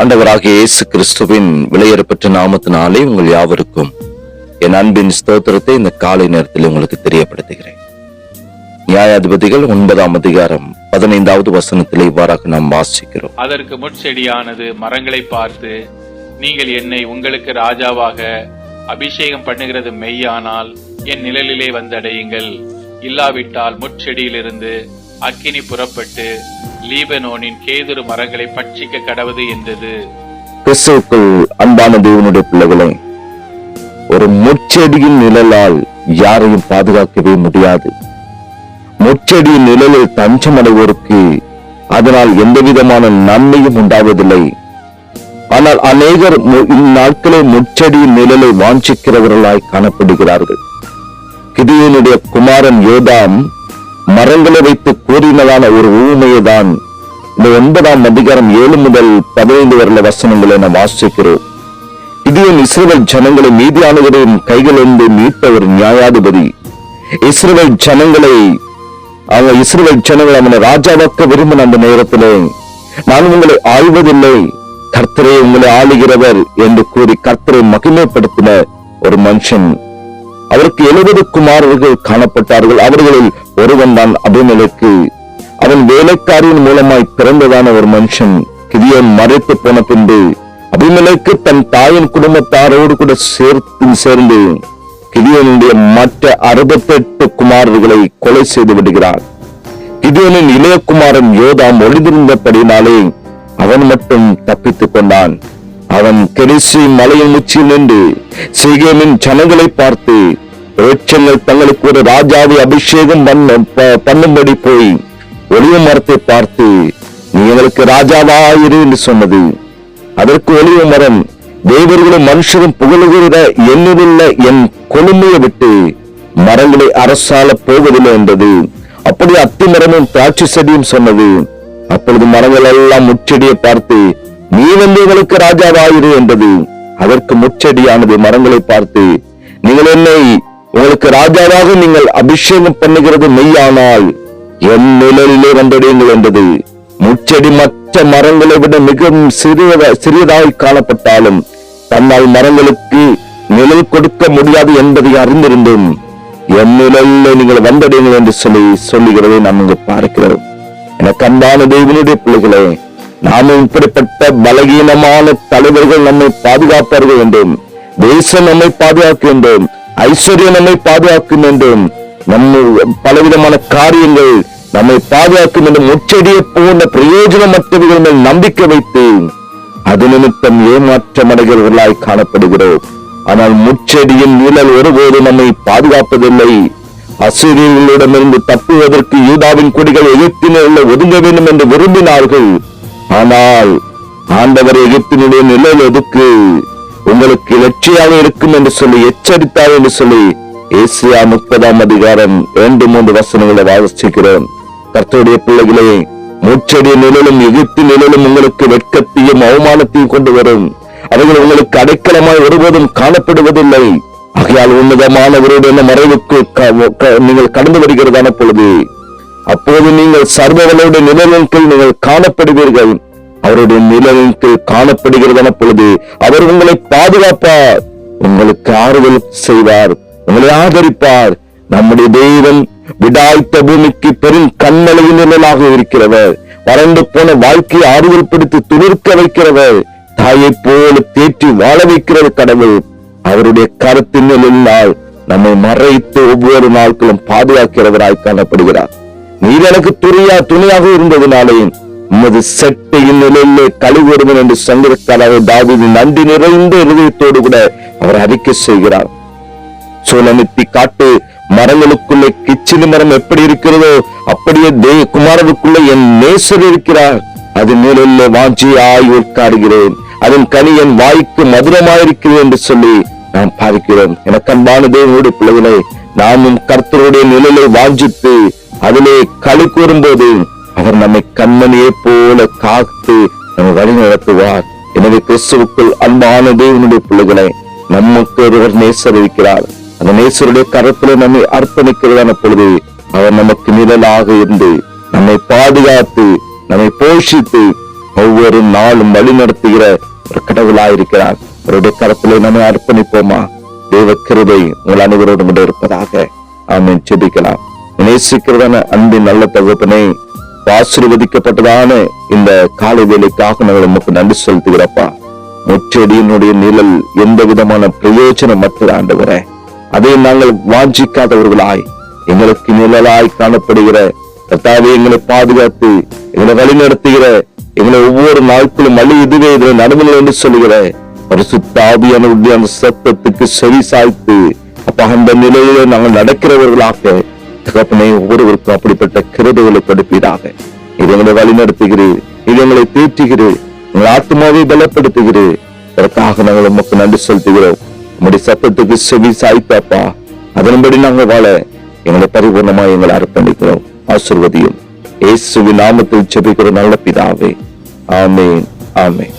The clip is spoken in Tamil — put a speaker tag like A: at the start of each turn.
A: ஆண்டவராகிய இயேசு கிறிஸ்துவின் விலையேறப்பட்ட நாமத்தினாலே உங்கள் யாவருக்கும் என் அன்பின் ஸ்தோத்திரத்தை இந்த காலை நேரத்தில் உங்களுக்கு தெரியப்படுத்துகிறேன். நியாயாதிபதிகள் ஒன்பதாம் அதிகாரம் பதினைந்தாவது வசனத்தில் இவ்வாறாக நாம் வாசிக்கிறோம்.
B: அதற்கு முட்செடியானது மரங்களை பார்த்து நீங்கள் என்னை உங்களுக்கு ராஜாவாக அபிஷேகம் பண்ணுகிறது மெய்யானால் என் நிழலிலே வந்தடையுங்கள். இல்லாவிட்டால் முட்செடியிலிருந்து அக்கினி புறப்பட்டு லீபனோனின் கேதுரு மரங்களை பட்சிக்க கடவுது என்றது.
A: கிறிஸ்துக்குள் அன்பான தேவனுடைய பிள்ளைகளே ஒரு முச்செடியின் நிழலால் யாரையும் பாதுகாக்கவே முடியாது. முச்செடியின் நிழலில் தஞ்சமடைவோருக்கு அதனால் எந்த விதமான நன்மையும் உண்டாவதில்லை. ஆனால் அநேகர் இந்நாட்களே முச்செடியின் நிழலை வாஞ்சிக்கிறவர்களாய் காணப்படுகிறார்கள். கிதியனுடைய குமாரன் யோதாம் மரங்களை வைத்து கூறினதான ஒரு ஊமையை தான் இந்த ஒன்பதாம் அதிகாரம் ஏழு முதல் பதினைந்து வரல வசனங்களை நாம் வாசிக்கிறோம். இதையும் இஸ்ரேல் ஜனங்களை மீதியானவரின் கைகளிலிருந்து மீட்ட ஒரு நியாயாதிபதி. இஸ்ரேல் ஜனங்களை அவங்க இஸ்ரேல் ஜனங்களை அவனை ராஜாவாக்க விரும்பின அந்த நேரத்திலே நான் உங்களை ஆழ்வதில்லை கர்த்தரே உங்களை ஆளுகிறவர் என்று கூறி கர்த்தரை மகிமைப்படுத்தின ஒரு மனுஷன். அவருக்கு எழுபது குமாரர்கள் காணப்பட்டார்கள். அவர்களில் ஒருவன் தான் அபிமலைக்கு. அவன் வேலைக்காரியின் மூலமாய் பிறந்ததான ஒரு மனுஷன் கிதியன் மறைத்து போன பின்பு அபிமலைக்கு தன் தாயின் குடும்பத்தாரோடு கூட சேர்த்து சேர்ந்து கிதியனுடைய மற்ற அறுபத்தெட்டு குமாரர்களை கொலை செய்து விடுகிறார். கிதியோனின் இளையகுமாரன் யோதாம் ஒளிந்திருந்தபடினாலே அவன் மட்டும் தப்பித்துக் கொண்டான். அவன் கெரிசி மலையின் உச்சியில் நின்று சிகேமின் ஜனங்களை பார்த்து விருட்சங்கள் தங்களுக்கு ஒரு ராஜாவை அபிஷேகம் பண்ண பண்ணும்படி போய் ஒளிய மரத்தை பார்த்து நீ எங்களுக்கு ராஜாவாயிரு என்று சொன்னது. அதற்கு ஒளிய மரம் தேவர்களும் மனுஷரும் புகழுகிற எண்ணிலுள்ள என் கொழுமையை விட்டு மரங்களை அரசால போவதில்லை என்றது. அப்படி அத்தி மரமும் திராட்சை செடியும் சொன்னது. அப்பொழுது மரங்கள் எல்லாம் முச்செடியை பார்த்து நீ வந்து எங்களுக்கு ராஜாவாயிரு என்றது. அதற்கு முச்செடியானது மரங்களை பார்த்து நீங்கள் என்னை உங்களுக்கு ராஜாவாக நீங்கள் அபிஷேகம் பண்ணுகிறது மெய்யானால் என் நிழலிலே வந்தடையுங்கள் என்றது முச்செடி மற்ற மரங்களை விட மிகவும் சிறியத சிறியதாய் காணப்பட்டாலும் தன்னால் மரங்களுக்கு நிழல் கொடுக்க முடியாது என்பதை அறிந்திருந்தும் என் நிழலில் நீங்கள் வந்தடையுங்கள் என்று சொல்லி சொல்லுகிறதை நாம் இங்கு பார்க்கிறோம் எனக்கு அன்பான தெய்வனுடைய பிள்ளைகளே நாமும் இப்படிப்பட்ட பலகீனமான தலைவர்கள் நம்மை பாதுகாப்பார்கள் என்றும் தேசம் நம்மை பாதுகாக்க வேண்டும் ஐஸ்வர்யம் நம்மை பாதுகாக்கும் என்றும் நம்ம பலவிதமான காரியங்கள் நம்மை பாதுகாக்கும் என்று முச்செடியை போன்ற பிரயோஜனமற்றவர்கள் மேல் நம்பிக்கை வைத்து அது நிமித்தம் ஏமாற்றமடைகிறவர்களாய் காணப்படுகிறோம். ஆனால் முச்செடியின் நிழல் ஒருபோது நம்மை பாதுகாப்பதில்லை. அசிரியர்களிடமிருந்து தப்புவதற்கு யூதாவின் கொடிகள் எகிப்தினுள்ள ஒதுங்க வேண்டும் என்று விரும்பினார்கள். ஆனால் ஆண்டவர் எகிப்தினுடைய நிழல் எதுக்கு? உங்களுக்கு இலட்சியாக இருக்கும் என்று சொல்லி எச்சரித்தார் என்று சொல்லி ஏசியா முப்பதாம் அதிகாரம் இரண்டு மூன்று வசனங்களை வாசிக்கிறோம். கர்த்தருடைய பிள்ளைகளே மூச்செடிய நிழலும் எகிப்து நிழலும் உங்களுக்கு வெட்கத்தையும் அவமானத்தையும் கொண்டு வரும். அவைகள் உங்களுக்கு அடைக்கலமாய் ஒருபோதும் காணப்படுவதில்லை. ஆகையால் உன்னதமானவருடைய மறைவுக்கு க- க- நீங்கள் கடந்து வருகிறதான பொழுது அப்போது நீங்கள் சர்வர்களுடைய நிழலின் கீழ் நீங்கள் காணப்படுவீர்கள். அவருடைய நிழலின் கீழ் காணப்படுகிறதான பொழுது அவர் உங்களை பாதுகாப்பார். உங்களுக்கு ஆறுதல் செய்வார். உங்களை ஆதரிப்பார். நம்முடைய தெய்வம் விடாய்த்த பூமிக்கு பெரும் கண்மலையின் நிழலாக இருக்கிறவர். வறண்டு போன வாழ்க்கையை ஆறுதல் படுத்தி துளிர்க்க வைக்கிறவர். தாயைப் போல தேற்றி வாழ வைக்கிறது கடவுள். அவருடைய கருத்தின் நிழலினால் நம்மை மறைத்து ஒவ்வொரு நாட்களும் பாதுகாக்கிறவராய் காணப்படுகிறார். நீர் எனக்கு துணியா துணையாக இருந்ததுனாலேயும் உமது செட்டையின் நிலையிலே கழுவுறுவன் என்று சங்கரக்காராக தாவீது. நன்றி நிறைந்த இருதயத்தோடு கூட அவர் அறிக்கை செய்கிறார். சோழமித்தி காட்டு மரங்களுக்குள்ளே கிச்சிலி மரம் எப்படி இருக்கிறதோ அப்படியே தே குமாரனுக்குள்ளே என் நேசர் இருக்கிறார். அது நிழலில் வாஞ்சியாய் உட்காருகிறேன். அதன் கனி என் வாய்க்கு மதுரமாயிருக்கிறது என்று சொல்லி நாம் பார்க்கிறோம் எனக்கு அன்பான தேவனுடைய பிள்ளைகளை நாமும் கர்த்தருடைய நிழலை வாஞ்சித்து அதிலே களி கூறும்போது அவர் நம்மை கண்ணனையே போல காத்து நம்மை வழி நடத்துவார். எனவே கிறிஸ்துவுக்குள் அன்பான தேவனுடைய பிள்ளைகளை நமக்கு ஒருவர் நேசர் இருக்கிறார் அந்த நேசருடைய கரத்திலே நம்மை அர்ப்பணிக்கிறதான பொழுது அவர் நமக்கு நிழலாக இருந்து நம்மை பாதுகாத்து நம்மை போஷித்து ஒவ்வொரு நாளும் வழி நடத்துகிற ஒரு கடவுளாயிருக்கிறார். அவருடைய கரத்திலே நம்மை அர்ப்பணிப்போமா? தேவ கிருபை உங்கள் அனைவரோடு கூட இருப்பதாக. ஆமென். செபிக்கலாம் நேசிக்கிறதான அன்பின் நல்ல தகப்பனே ஆசீர்வதிக்கப்பட்டதான இந்த காலை வேலைக்காக நாங்கள் உமக்கு நன்றி செலுத்துகிறப்பா. முற்றடியினுடைய நிழல் எந்த விதமான பிரயோஜனம் மற்ற ஆண்டவரே. அதை நாங்கள் வாஞ்சிக்காதவர்களாய் எங்களுக்கு நிழலாய் காணப்படுகிற கர்த்தாவே எங்களை பாதுகாத்து எங்களை வழிநடத்துகிற எங்களை ஒவ்வொரு நாட்களும் அழி இதுவே இதுல நடுவில் என்று சொல்லுகிற பரிசுத்தாபியானுடைய அந்த சத்தத்துக்கு செவி சாய்த்து அப்ப அந்த நிலையில நாங்கள் நடக்கிறவர்களாக தகப்பனே ஒவ்வொருவருக்கும் அப்படிப்பட்ட கிருபைகளை கொடுப்பீராக. இது எங்களை இவங்களை இது எங்களை தீர்த்துகிறீர் எங்கள் ஆத்மாவை பலப்படுத்துகிறீர். அதற்காக நாங்கள் உமக்கு நன்றி செலுத்துகிறோம். உங்களுடைய சத்தத்துக்கு செவி சாய்த்தாப்பா அதன்படி நாங்கள் வாழ எங்களை பரிபூர்ணமாக எங்களை அர்ப்பணிக்கிறோம். ஆசிர்வதியும். இயேசுவின் நாமத்தில் செபிக்கிற நல்ல பிதாவே. ஆமேன் ஆமேன்.